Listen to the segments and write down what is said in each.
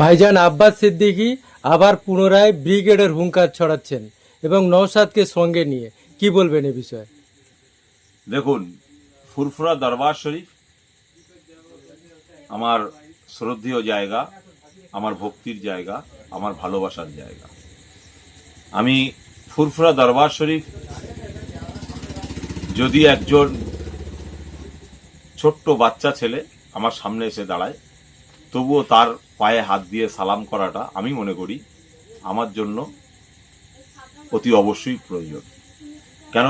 ভাইজান আব্বাস সিদ্দিকী আবার পুনরায় ব্রিগেডের হুঙ্কার ছড়াচ্ছেন এবং নওশাদকে সঙ্গে নিয়ে। কি বলবেন এ বিষয়ে? দেখুন, ফুরফুরা দরবার শরীফ আমার শ্রদ্ধেয় জায়গা, আমার ভক্তির জায়গা, আমার ভালোবাসার জায়গা। আমি ফুরফুরা দরবার শরীফ যদি একজন ছোট্ট বাচ্চা ছেলে আমার সামনে এসে দাঁড়ায়, তবুও তার পায়ে হাত দিয়ে সালাম করাটা আমি মনে করি আমার জন্য অতি অবশ্যই প্রয়োজন। কেন?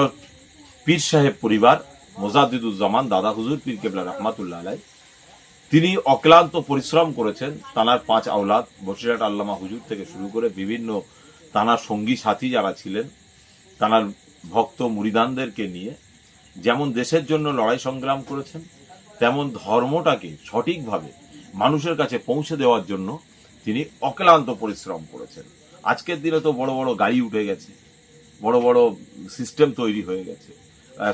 পীর সাহেব পরিবার, মোজাদ্দিদুজ্জামান, দাদা হুজুর, পীর কেবলা রহমাতুল্লাহ আলাই তিনি অক্লান্ত পরিশ্রম করেছেন তানার পাঁচ আওলাদ বসিরহাট আল্লামা হুজুর থেকে শুরু করে বিভিন্ন তানার সঙ্গী সাথী যারা ছিলেন, তানার ভক্ত মুরিদানদেরকে নিয়ে যেমন দেশের জন্য লড়াই সংগ্রাম করেছেন, তেমন ধর্মটাকে সঠিকভাবে মানুষের কাছে পৌঁছে দেওয়ার জন্য তিনি অক্লান্ত পরিশ্রম করেছেন। আজকের দিনে তো বড় বড় গাড়ি উঠে গেছে, বড় বড় সিস্টেম তৈরি হয়ে গেছে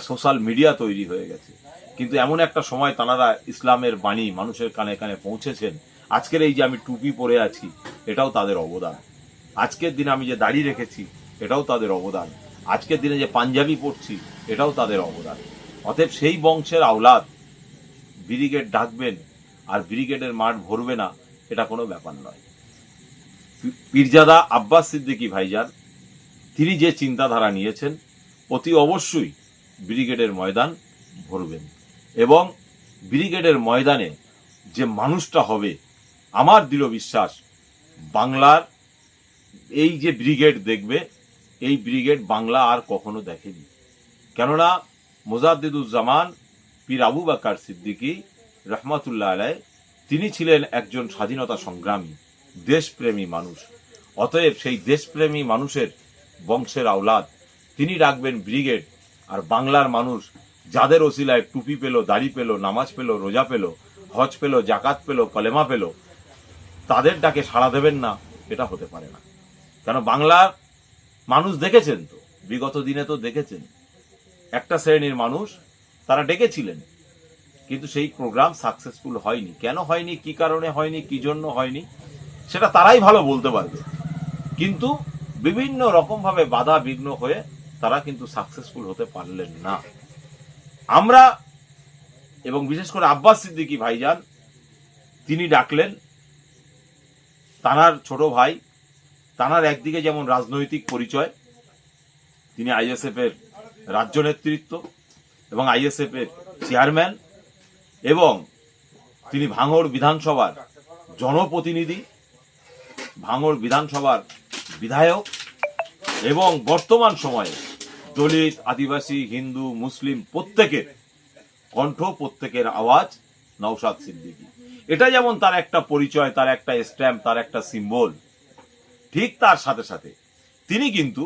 সোশ্যাল মিডিয়া তৈরি হয়ে গেছে। কিন্তু এমন একটা সময় তাঁরা ইসলামের বাণী মানুষের কানে কানে পৌঁছেছেন। আজকের এই যে আমি টুপি পরে আছি, এটাও তাদের অবদান। আজকের দিনে আমি যে দাড়ি রেখেছি, এটাও তাদের অবদান। আজকের দিনে যে পাঞ্জাবি পরছি, এটাও তাদের অবদান। অতএব সেই বংশের আওলাদ ব্রিগেড ডাকবেন আর ব্রিগেডের মাঠ ভরবে না, এটা কোনো ব্যাপার নয়। পীরজাদা আব্বাস সিদ্দিকী ভাইজান, তিনি যে চিন্তাধারা নিয়েছেন, অতি অবশ্যই ব্রিগেডের ময়দান ভরবেন এবং ব্রিগেডের ময়দানে যে মানুষটা হবে, আমার দৃঢ় বিশ্বাস, বাংলার এই যে ব্রিগেড দেখবে, এই ব্রিগেড বাংলা আর কখনো দেখেনি। কেননা মোজাদ্দিদুজ্জামান, পীর আবু বাকার সিদ্দিকী রহমাতুল্লাহ আলাই তিনি ছিলেন একজন স্বাধীনতা সংগ্রামী, দেশপ্রেমী মানুষ। অতএব সেই দেশপ্রেমী মানুষের বংশের আওলাদ, তিনি রাখবেন ব্রিগেড, আর বাংলার মানুষ যাদের ওসিলায় টুপি পেল, দাড়ি পেল, নামাজ পেল, রোজা পেল, হজ পেল, জাকাত পেল, কলেমা পেল, তাদের ডাকে সাড়া দেবেন না, এটা হতে পারে না। কেন বাংলার মানুষ দেখেছেন তো? বিগত দিনে তো দেখেছেন। একটা শ্রেণির মানুষ, তারা ডেকেছিলেন। কিন্তু সেই প্রোগ্রাম সাকসেসফুল হয়নি। কেন হয়নি? কি কারণে হয়নি? কি জন্য হয়নি? সেটা তারাই ভালো বলতে পারবে। কিন্তু বিভিন্ন রকম ভাবে বাধা বিঘ্ন হয়ে তারা কিন্তু সাকসেসফুল হতে পারলেন না। আমরা এবং বিশেষ করে আব্বাস সিদ্দিকী ভাইজান, তিনি ডাকলেন, তানার ছোট ভাই, তানার একদিকে যেমন রাজনৈতিক পরিচয়, তিনি আইএসএফ এর রাজ্য নেতৃত্ব এবং আইএসএফ এর চেয়ারম্যান এবং তিনি ভাঙড় বিধানসভার জনপ্রতিনিধি, ভাঙড় বিধানসভার বিধায়ক এবং বর্তমান সময়ে দলিত, আদিবাসী, হিন্দু, মুসলিম প্রত্যেকের কণ্ঠ, প্রত্যেকের আওয়াজ নওশাদ সিদ্দিকী। এটা যেমন তার একটা পরিচয়, তার একটা স্ট্যাম্প, তার একটা সিম্বল, ঠিক তার সাথে সাথে তিনি কিন্তু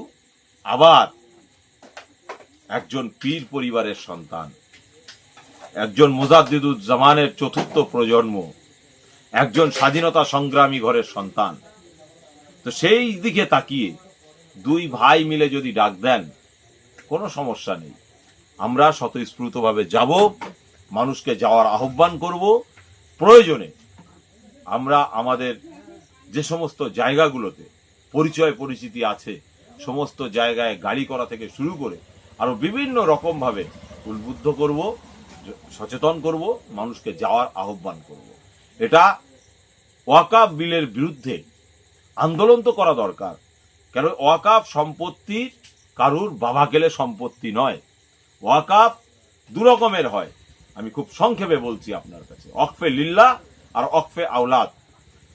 আবার একজন পীর পরিবারের সন্তান। একজন মোজাদ্দিদুজ্জামানের চতুর্থ প্রজন্ম, একজন স্বাধীনতা সংগ্রামী ঘরের সন্তান। তো সেই দিকে তাকিয়ে দুই ভাই মিলে যদি ডাক দেন, কোনো সমস্যা নেই। আমরা স্বতঃস্ফূর্তভাবে যাব, মানুষকে যাওয়ার আহ্বান করব। প্রয়োজনে আমরা আমাদের যে সমস্ত জায়গাগুলোতে পরিচয় পরিচিতি আছে, সমস্ত জায়গায় গাড়ি করা থেকে শুরু করে আরও বিভিন্ন রকমভাবে উদ্বুদ্ধ করব। সচেতন করব, মানুষকে যাওয়ার আহ্বান করব। এটা ওয়াকাফ বিলের বিরুদ্ধে আন্দোলন তো করা দরকার। কেন ওয়াকাফ সম্পত্তির কারুর বাবা গেলে সম্পত্তি নয়। ওয়াকাফ দু রকমের হয়। আমি খুব সংক্ষেপে বলছি আপনার কাছে। অকফে লিল্লা আর অকফে আওলাদ।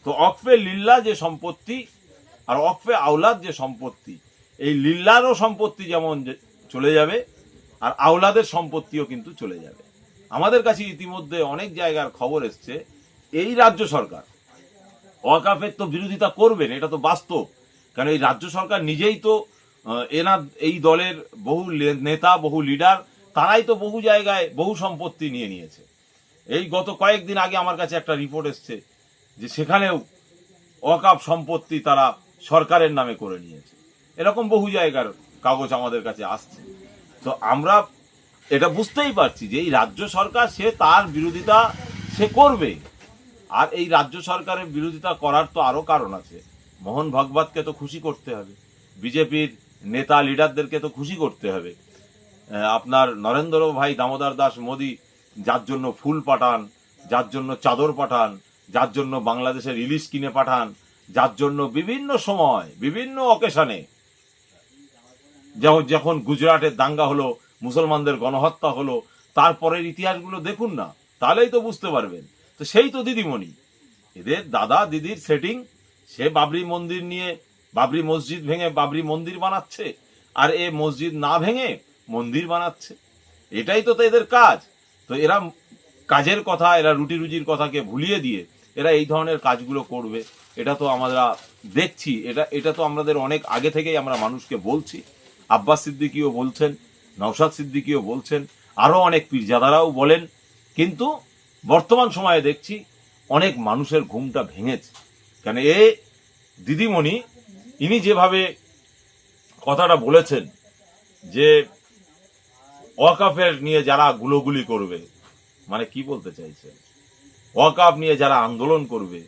তো অকফে লিল্লা যে সম্পত্তি আর অকফে আওলাদ যে সম্পত্তি, এই লিল্লারও সম্পত্তি যেমন চলে যাবে, আর আওলাদের সম্পত্তিও কিন্তু চলে যাবে। আমাদের কাছে ইতিমধ্যে অনেক জায়গার খবর এসছে, এই রাজ্য সরকার। ওয়াকাফের তো বিরোধিতা করবেন, এটা তো বাস্তব। কারণ এই রাজ্য সরকার নিজেই তো এনা এই দলের বহু নেতা, বহু লিডার, তারাই তো বহু জায়গায় বহু সম্পত্তি নিয়ে নিয়েছে। এই গত কয়েকদিন আগে আমার কাছে একটা রিপোর্ট এসছে যে সেখানেও অকাপ সম্পত্তি তারা সরকারের নামে করে নিয়েছে। এরকম বহু জায়গার কাগজ আমাদের কাছে আসছে। তো আমরা এটা বুঝতেই পারছি যে এই রাজ্য সরকার, সে তার বিরোধিতা সে করবে। আর এই রাজ্য সরকারের বিরোধিতা করার তো আরও কারণ আছে। মোহন ভগবতকে তো খুশি করতে হবে। বিজেপির নেতা, লিডারদেরকে তো খুশি করতে হবে। আপনার নরেন্দ্র ভাই, দামোদর দাস, মোদী, যার জন্য ফুল পাঠান, যার জন্য চাদর পাঠান, যার জন্য বাংলাদেশের ইলিশ কিনে পাঠান, যার জন্য বিভিন্ন সময়, বিভিন্ন অকেশনে যেমন যখন গুজরাটের দাঙ্গা হলো মুসলমানদের গণহত্যা হলো, তারপরের ইতিহাসগুলো দেখুন না, তাহলেই তো বুঝতে পারবেন। তো সেই তো দিদিমণি। এদের দাদা দিদির সেটিং সে বাবরি মন্দির নিয়ে বাবরি মসজিদ ভেঙে বাবরি মন্দির বানাচ্ছে, আর এ মসজিদ না ভেঙে মন্দির বানাচ্ছে। এটাই তো এদের কাজ। তো এরা কাজের কথা, এরা রুটি রুজির কথাকে ভুলিয়ে দিয়ে এরা এই ধরনের কাজগুলো করবে। এটা তো আমরা দেখছি। এটা এটা তো আমাদের অনেক আগে থেকেই আমরা মানুষকে বলছি। আব্বাস সিদ্দিকিও বলছেন নওশাদ সিদ্দিকীও বলছেন, আরও অনেক পীরজাদারাও বলেন, কিন্তু বর্তমান সময়ে দেখছি অনেক মানুষের ঘুমটা ভেঙেছে। কেন এ দিদিমণি, ইনি যেভাবে কথাটা বলেছেন যে ওয়াকাফের নিয়ে যারা গুলোগুলি করবে মানে কি বলতে চাইছেন? ওয়াকাফ নিয়ে যারা আন্দোলন করবে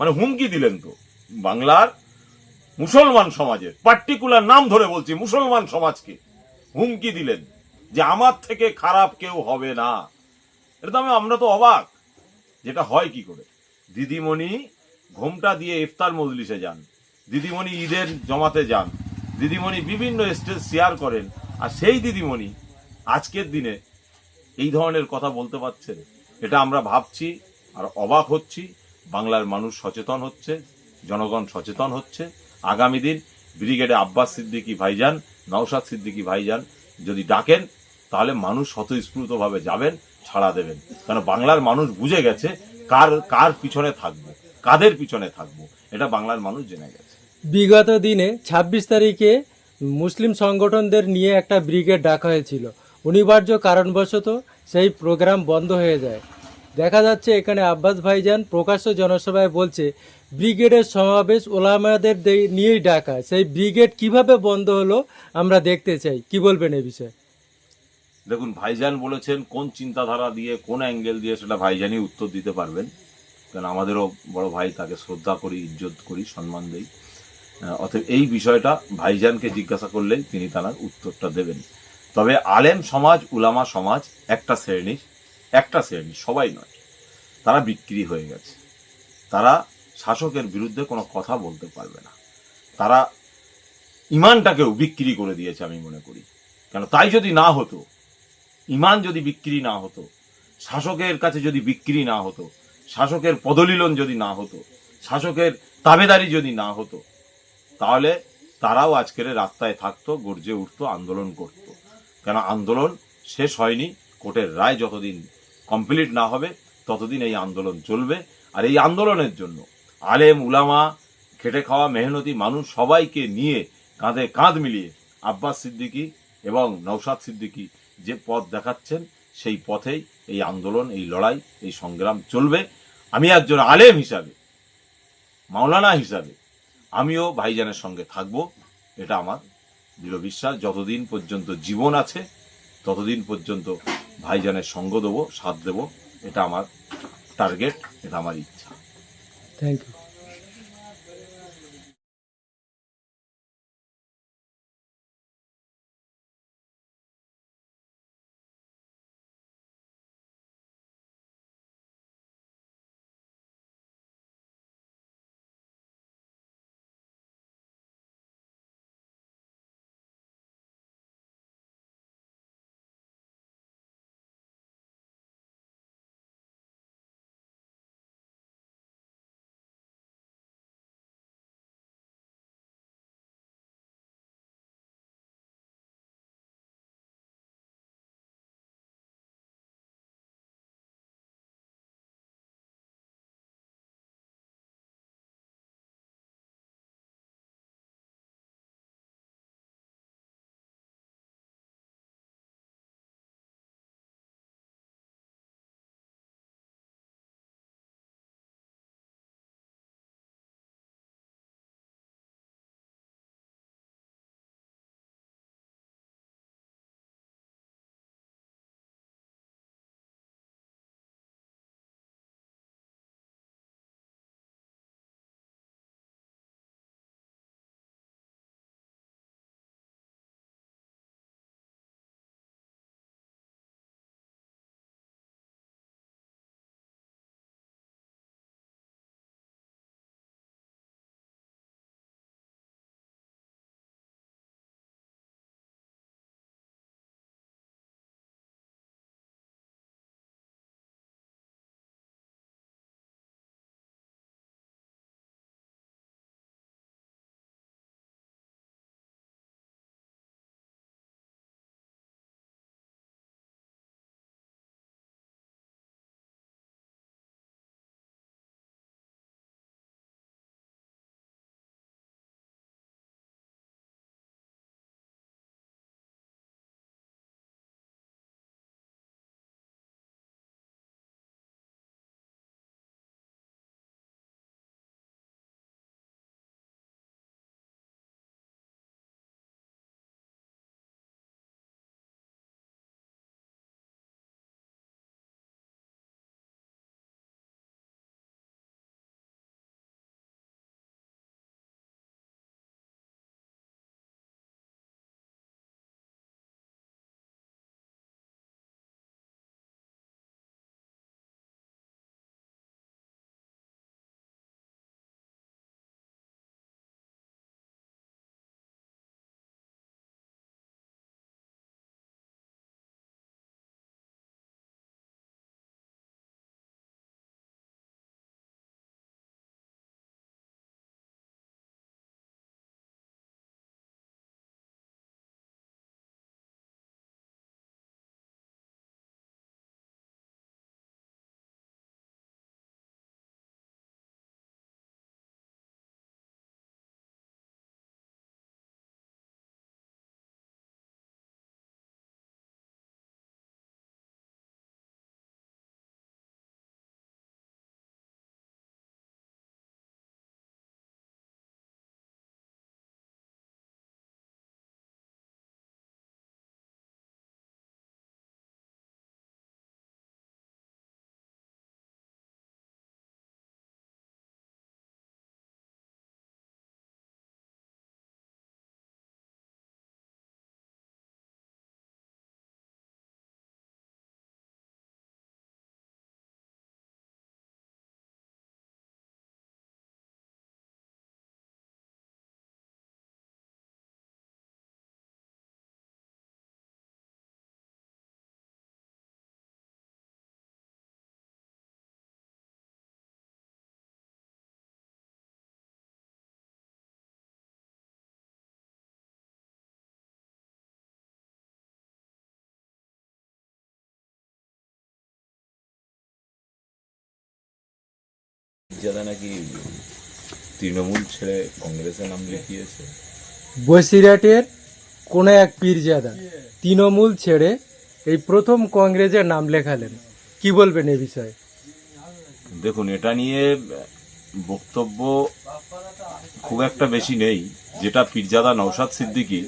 মানে হুমকি দিলেন তো। বাংলার মুসলমান সমাজের, পার্টিকুলার নাম ধরে বলছি, মুসলমান সমাজকে। হুমকি দিলেন যে আমার থেকে খারাপ কেউ হবে না। এটা তো আমি আমরা তো অবাক। যেটা হয় কি করে? দিদিমণি ঘোমটা দিয়ে ইফতার মজলিসে যান। দিদিমণি ঈদের জমাতে যান। দিদিমণি বিভিন্ন স্টেজ শেয়ার করেন। আর সেই দিদিমণি আজকের দিনে এই ধরনের কথা বলতে পারছেন এটা আমরা ভাবছি আর অবাক হচ্ছি। বাংলার মানুষ সচেতন হচ্ছে, জনগণ সচেতন হচ্ছে। আগামী দিন ব্রিগেডে আব্বাস সিদ্দিকী ভাইজান নওশাদ সিদ্দিকী ভাইজান যদি ডাকেন, তাহলে মানুষ স্বতঃস্ফূর্তভাবে যাবেন, ছাড়া দেবেন। কারণ বাংলার মানুষ বুঝে গেছে কার কার পিছনে থাকব, কাদের পিছনে থাকব, এটা বাংলার মানুষ জেনে গেছে। বিগত দিনে ২৬ তারিখে মুসলিম সংগঠনদের নিয়ে একটা ব্রিগেড ডাকা হয়েছিল। অনিবার্য কারণবশত সেই প্রোগ্রাম বন্ধ হয়ে যায়। দেখা যাচ্ছে এখানে আব্বাস ভাইজান প্রকাশ্য জনসভায় বলছে ব্রিগেডের সমাবেশ ওলামাদের নিয়েই ডাকা। সেই ব্রিগেড কীভাবে বন্ধ হলো আমরা দেখতে চাই। কি বলবেন এ বিষয়ে? দেখুন, ভাইজান বলেছেন, কোন চিন্তাধারা দিয়ে, কোন অ্যাঙ্গেল দিয়ে সেটা ভাইজানই উত্তর দিতে পারবেন। কারণ আমাদেরও বড় ভাই তাকে শ্রদ্ধা করি, ইজ্জত করি, সম্মান দিই। অতএব এই বিষয়টা ভাইজানকে জিজ্ঞাসা করলেই তিনি তার উত্তরটা দেবেন। তবে আলেম সমাজ, উলামা সমাজ একটা শ্রেণির একটা শ্রেণি, সবাই নয়। তারা বিক্রি হয়ে গেছে। তারা শাসকের বিরুদ্ধে কোনো কথা বলতে পারবে না। তারা ইমানটাকেও বিক্রি করে দিয়েছে আমি মনে করি। কেন তাই যদি না হতো, ইমান যদি বিক্রি না হতো, শাসকের কাছে যদি বিক্রি না হতো, শাসকের পদলীলন যদি না হতো, শাসকের তাবেদারি যদি না হতো, তাহলে তারাও আজকের রাস্তায় থাকতো, গর্জে উঠতো, আন্দোলন করত। কেন আন্দোলন শেষ হয়নি, কোর্টের রায় যতদিন কমপ্লিট না হবে, ততদিন এই আন্দোলন চলবে। আর এই আন্দোলনের জন্য আলেম, উলামা, খেটে খাওয়া মেহনতি মানুষ সবাইকে নিয়ে কাঁধে কাঁধ মিলিয়ে আব্বাস সিদ্দিকী এবং নৌসাদ সিদ্দিকী যে পথ দেখাচ্ছেন, সেই পথেই এই আন্দোলন, এই লড়াই, এই সংগ্রাম চলবে। আমি একজন আলেম হিসাবে, মাওলানা হিসাবে, আমিও ভাইজানের সঙ্গে থাকব, এটা আমার দৃঢ় বিশ্বাস। যতদিন পর্যন্ত জীবন আছে, ততদিন পর্যন্ত ভাইজানের সঙ্গ দেবো, সাথ দেবো, এটা আমার টার্গেট এটা আমার ইচ্ছা। ಥ್ಯಾಂಕ್ ಯು পীরজাদা নাকি তৃণমূল ছেড়ে কংগ্রেসে নাম লিখিয়েছে। বসিরহাটের কোনো এক পীরজাদা তৃণমূল ছেড়ে এই প্রথম কংগ্রেসের নাম লেখালেন। কি বলবেন এই বিষয়ে? দেখুন এটা নিয়ে বক্তব্য খুব একটা বেশি নেই। যেটা পীরজাদা নৌসাদ সিদ্দিকী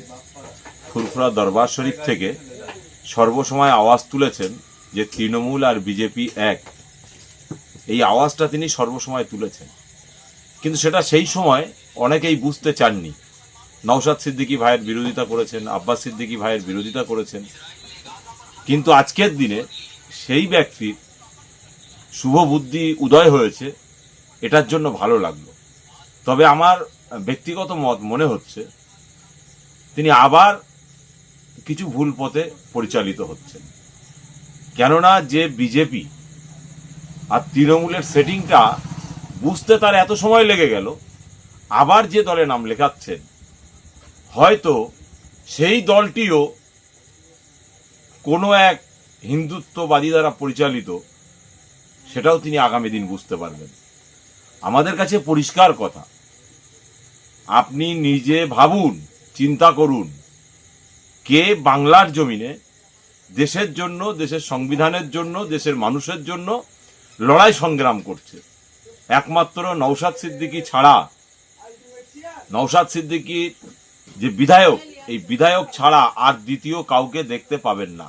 ফুরফুরা দরবার শরীফ থেকে সর্বসময় আওয়াজ তুলেছেন যে তৃণমূল আর বিজেপি এক। এই আওয়াজটা তিনি সর্বসময় তুলেছেন। কিন্তু সেটা সেই সময় অনেকেই বুঝতে চাননি। নওশাদ সিদ্দিকী ভাইয়ের বিরোধিতা করেছেন, আব্বাস সিদ্দিকী ভাইয়ের বিরোধিতা করেছেন। কিন্তু আজকের দিনে সেই ব্যক্তির শুভ বুদ্ধি উদয় হয়েছে, এটার জন্য ভালো লাগল। তবে আমার ব্যক্তিগত মত মনে হচ্ছে, তিনি আবার কিছু ভুল পথে পরিচালিত হচ্ছেন। কেননা যে বিজেপি আর তৃণমূলের সেটিংটা বুঝতে তার এত সময় লেগে গেল। আবার যে দলে নাম লেখাচ্ছেন, হয়তো সেই দলটিও কোনো এক হিন্দুত্ববাদী দ্বারা পরিচালিত, সেটাও তিনি আগামী দিন বুঝতে পারবেন। আমাদের কাছে পরিষ্কার কথা, আপনি নিজে ভাবুন, চিন্তা করুন, কে বাংলার জমিনে দেশের জন্য, দেশের সংবিধানের জন্য, দেশের মানুষের জন্য লড়াই সংগ্রাম করছে। একমাত্র নৌসাদ সিদ্দিকী ছাড়া নৌসাদ সিদ্দিকী যে বিধায়ক, এই বিধায়ক ছাড়া আর দ্বিতীয় কাউকে দেখতে পাবেন না।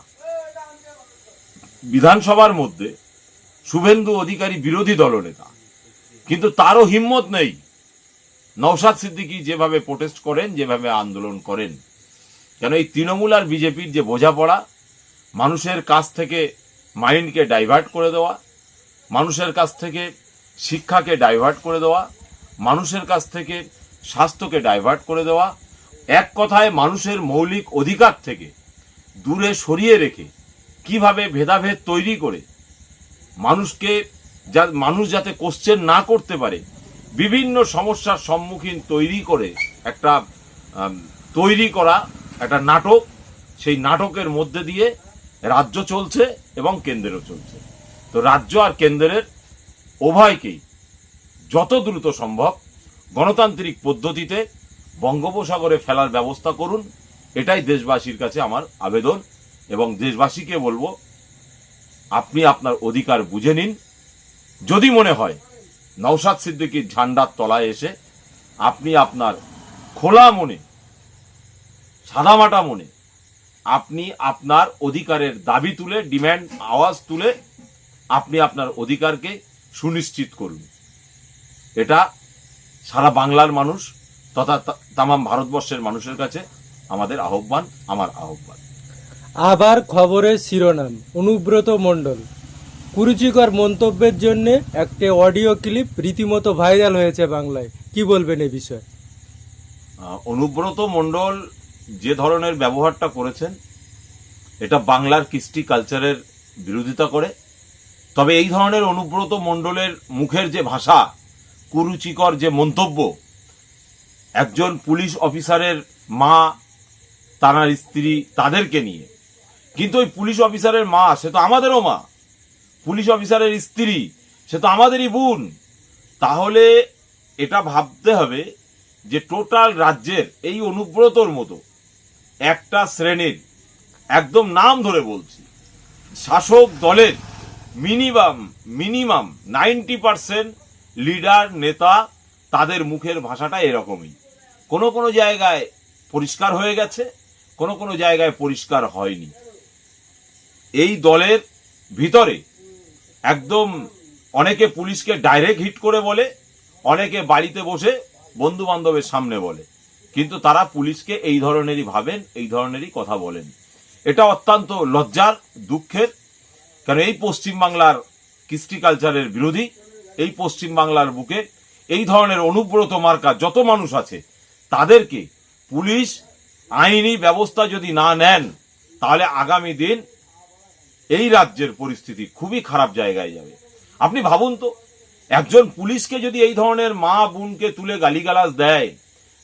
বিধানসভার মধ্যে শুভেন্দু অধিকারী বিরোধী দলনেতা, কিন্তু তারও হিম্মত নেই নৌসাদ সিদ্দিকী যেভাবে প্রোটেস্ট করেন, যেভাবে আন্দোলন করেন। কেন এই তৃণমূল আর বিজেপির যে বোঝাপড়া, মানুষের কাছ থেকে মাইন্ডকে ডাইভার্ট করে দেওয়া মানুষের কাছ থেকে শিক্ষাকে ডাইভার্ট করে দেওয়া, মানুষের কাছ থেকে স্বাস্থ্যকে ডাইভার্ট করে দেওয়া, এক কথায় মানুষের মৌলিক অধিকার থেকে দূরে সরিয়ে রেখে কীভাবে ভেদাভেদ তৈরি করে মানুষকে যা, মানুষ যাতে কোশ্চেন না করতে পারে, বিভিন্ন সমস্যার সম্মুখীন তৈরি করে একটা তৈরি করা একটা নাটক, সেই নাটকের মধ্যে দিয়ে রাজ্য চলছে এবং কেন্দ্রেরও চলছে। তো রাজ্য আর কেন্দ্রের উভয়কেই যত দ্রুত সম্ভব গণতান্ত্রিক পদ্ধতিতে বঙ্গোপসাগরে ফেলার ব্যবস্থা করুন। এটাই দেশবাসীর কাছে আমার আবেদন এবং দেশবাসীকে বলব, আপনি আপনার অধিকার বুঝে নিন। যদি মনে হয় নওশাদ সিদ্দিকীর ঝান্ডার তলায় এসে আপনি আপনার খোলা মনে, সাদামাটা মনে আপনি আপনার অধিকারের দাবি তুলে, ডিম্যান্ড, আওয়াজ তুলে আপনি আপনার অধিকারকে সুনিশ্চিত করুন। এটা সারা বাংলার মানুষ তথা তামাম ভারতবর্ষের মানুষের কাছে আমাদের আহ্বান আমার আহ্বান। আবার খবরের শিরোনাম অনুব্রত মণ্ডল। কুরুচিকর মন্তব্যের জন্য একটি অডিও ক্লিপ রীতিমতো ভাইরাল হয়েছে বাংলায়। কি বলবেন এ বিষয়ে? অনুব্রত মণ্ডল যে ধরনের ব্যবহারটা করেছেন এটা বাংলার কৃষ্টি কালচারের বিরোধিতা করে তবে এই ধরনের অনুব্রত মণ্ডলের মুখের যে ভাষা, কুরুচিকর যে মন্তব্য, একজন পুলিশ অফিসারের মা তার স্ত্রী তাদেরকে নিয়ে। কিন্তু ওই পুলিশ অফিসারের মা, সে তো আমাদেরও মা। পুলিশ অফিসারের স্ত্রী, সে তো আমাদেরই বোন। তাহলে এটা ভাবতে হবে যে টোটাল রাজ্যের এই অনুব্রতর মতো একটা শ্রেণির, একদম নাম ধরে বলছি, শাসক দলের minimum minimum ninety percent leader, নেতা তাদের মুখের ভাষাটা এরকমই। কোনো কোনো জায়গায় পরিষ্কার হয়ে গেছে, কোনো কোনো জায়গায় পরিষ্কার হয়নি। এই দলের ভিতরে একদম অনেকে পুলিশকে ডাইরেক্ট হিট করে বলে, অনেকে বাড়িতে বসে বন্ধু বান্ধবের সামনে বলে। কিন্তু তারা পুলিশকে এই ধরনেরই ভাবেন, এই ধরনেরই কথা বলেন। এটা অত্যন্ত লজ্জার, দুঃখের কারণ এই পশ্চিমবাংলার কৃষ্টি কালচারের বিরোধী, এই পশ্চিমবাংলার বুকে এই ধরনের অনুব্রত মার্কা যত মানুষ আছে, তাদেরকে পুলিশ আইনি ব্যবস্থা যদি না নেন, তাহলে আগামী দিন এই রাজ্যের পরিস্থিতি খুবই খারাপ জায়গায় যাবে। আপনি ভাবুন তো, একজন পুলিশকে যদি এই ধরনের মা বোনকে তুলে গালিগালাজ দেয়,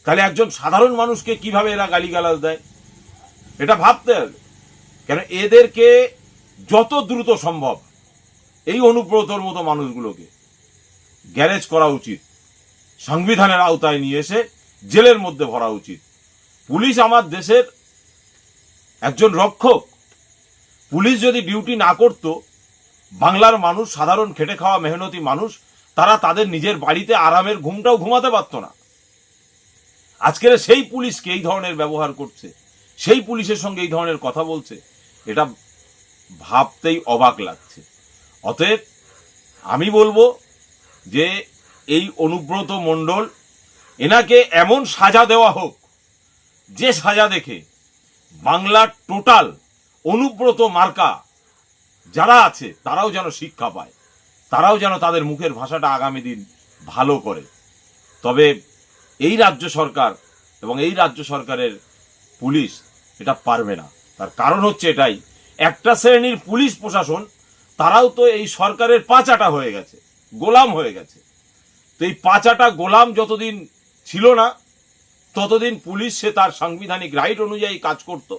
তাহলে একজন সাধারণ মানুষকে কীভাবে এরা গালিগালাজ দেয়? এটা ভাবতে হবে। কেন এদেরকে যত দ্রুত সম্ভব এই অনুব্রতর মতো মানুষগুলোকে গ্যারেজ করা উচিত, সংবিধানের আওতায় নিয়ে এসে জেলের মধ্যে ভরা উচিত। পুলিশ আমার দেশের একজন রক্ষক। পুলিশ যদি ডিউটি না করত, বাংলার মানুষ, সাধারণ খেটে খাওয়া মেহনতি মানুষ, তারা তাদের নিজের বাড়িতে আরামের ঘুমটাও ঘুমাতে পারত না। আজকের সেই পুলিশকে এই ধরনের ব্যবহার করছে, সেই পুলিশের সঙ্গে এই ধরনের কথা বলছে, এটা ভাবতেই অবাক লাগছে। অতএব আমি বলব যে এই অনুব্রত মণ্ডল এনাকে এমন সাজা দেওয়া হোক, যে সাজা দেখে বাংলার টোটাল অনুব্রত মার্কা যারা আছে, তারাও যেন শিক্ষা পায়, তারাও যেন তাদের মুখের ভাষাটা আগামী দিন ভালো করে। তবে এই রাজ্য সরকার এবং এই রাজ্য সরকারের পুলিশ এটা পারবে না। তার কারণ হচ্ছে এটাই একটা শ্রেণির পুলিশ প্রশাসন, তারাও তো এই সরকারের পাচাটা হয়ে গেছে, গোলাম হয়ে গেছে। তো এই পাচাটা গোলাম যতদিন ছিল না, ততদিন পুলিশ সে তার সাংবিধানিক রাইট অনুযায়ী কাজ করত।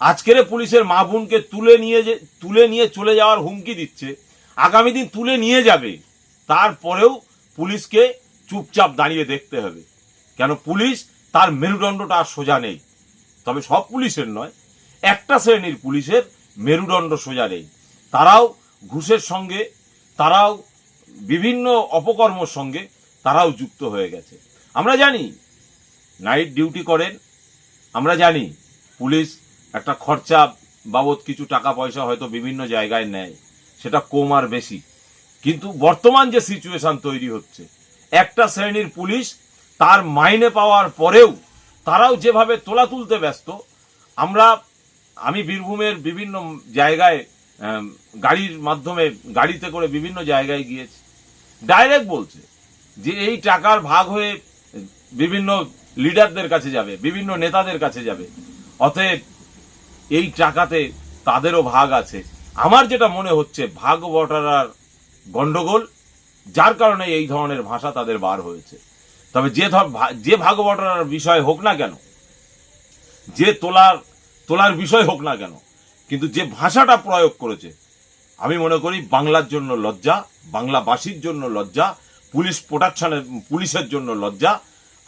আজকের পুলিশের মা বোনকে তুলে নিয়ে যে, তুলে নিয়ে চলে যাওয়ার হুমকি দিচ্ছে, আগামী দিন তুলে নিয়ে যাবে, তারপরেও পুলিশকে চুপচাপ দাঁড়িয়ে দেখতে হবে। কেন পুলিশ তার মেরুদণ্ডটা আর সোজা নেই। তবে সব পুলিশের নয় একটা শ্রেণির পুলিশের মেরুদণ্ড সোজা নেই। তারাও ঘুষের সঙ্গে, তারাও বিভিন্ন অপকর্মর সঙ্গে তারাও যুক্ত হয়ে গেছে। আমরা জানি, নাইট ডিউটি করেন, আমরা জানি পুলিশ একটা খরচা বাবদ কিছু টাকা পয়সা হয়তো বিভিন্ন জায়গায় নেয়, সেটা কম আর বেশি। কিন্তু বর্তমান যে সিচুয়েশান তৈরি হচ্ছে, একটা শ্রেণির পুলিশ তার মাইনে পাওয়ার পরেও তারাও যেভাবে তোলা তুলতে ব্যস্ত, আমরা আমি বীরভূমের বিভিন্ন জায়গায় গাড়ির মাধ্যমে, গাড়িতে করে বিভিন্ন জায়গায় গিয়েছি। ডাইরেক্ট বলছে যে এই টাকার ভাগ হয়ে বিভিন্ন লিডারদের কাছে যাবে, বিভিন্ন নেতাদের কাছে যাবে। অতএব এই টাকাতে তাদেরও ভাগ আছে। আমার যেটা মনে হচ্ছে, ভাগ বটারার গন্ডগোল, যার কারণে এই ধরনের ভাষা তাদের বার হয়েছে। তবে যে যে ভাগ বটারার বিষয় হোক না কেন, যে তোলার তোলার বিষয় হোক না কেন, কিন্তু যে ভাষাটা প্রয়োগ করেছে, আমি মনে করি বাংলার জন্য লজ্জা, বাংলাবাসীর জন্য লজ্জা, পুলিশ প্রোটেকশনের পুলিশের জন্য লজ্জা।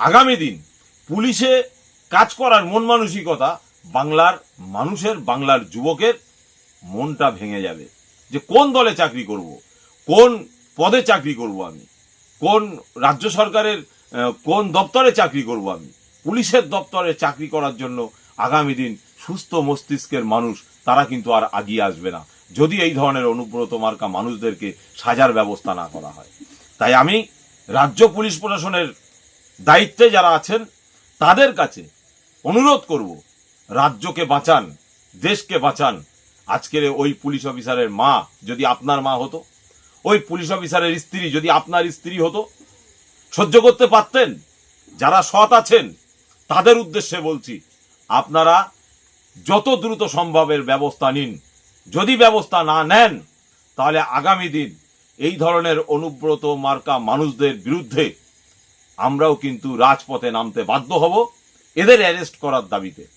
আগামী দিন পুলিশে কাজ করার মন মানসিকতা বাংলার মানুষের, বাংলার যুবকের মনটা ভেঙে যাবে। যে কোন দলে চাকরি করব, কোন পদে চাকরি করব আমি, কোন রাজ্য সরকারের কোন দপ্তরে চাকরি করব আমি, পুলিশের দপ্তরে চাকরি করার জন্য আগামী দিন সুস্থ মস্তিষ্কের মানুষ, তারা কিন্তু আর আগিয়ে আসবে না। যদি এই ধরনের অনুব্রত মার্কা মানুষদেরকে সাজার ব্যবস্থা না করা হয়। তাই আমি রাজ্য পুলিশ প্রশাসনের দায়িত্বে যারা আছেন, তাদের কাছে অনুরোধ করব, রাজ্যকে বাঁচান, দেশকে বাঁচান। আজকের ওই পুলিশ অফিসারের মা যদি আপনার মা হতো, ওই পুলিশ অফিসারের স্ত্রী যদি আপনার স্ত্রী হতো, সহ্য করতে পারতেন? যারা সৎ আছেন, তাদের উদ্দেশ্যে বলছি, আপনারা যত দ্রুত সম্ভবের ব্যবস্থা নিন। যদি ব্যবস্থা না নেন, তাহলে আগামী দিন এই ধরনের অনুব্রত মার্কা মানুষদের বিরুদ্ধে আমরাও কিন্তু রাজপথে নামতে বাধ্য হব। এদের অ্যারেস্ট করার দাবিতে।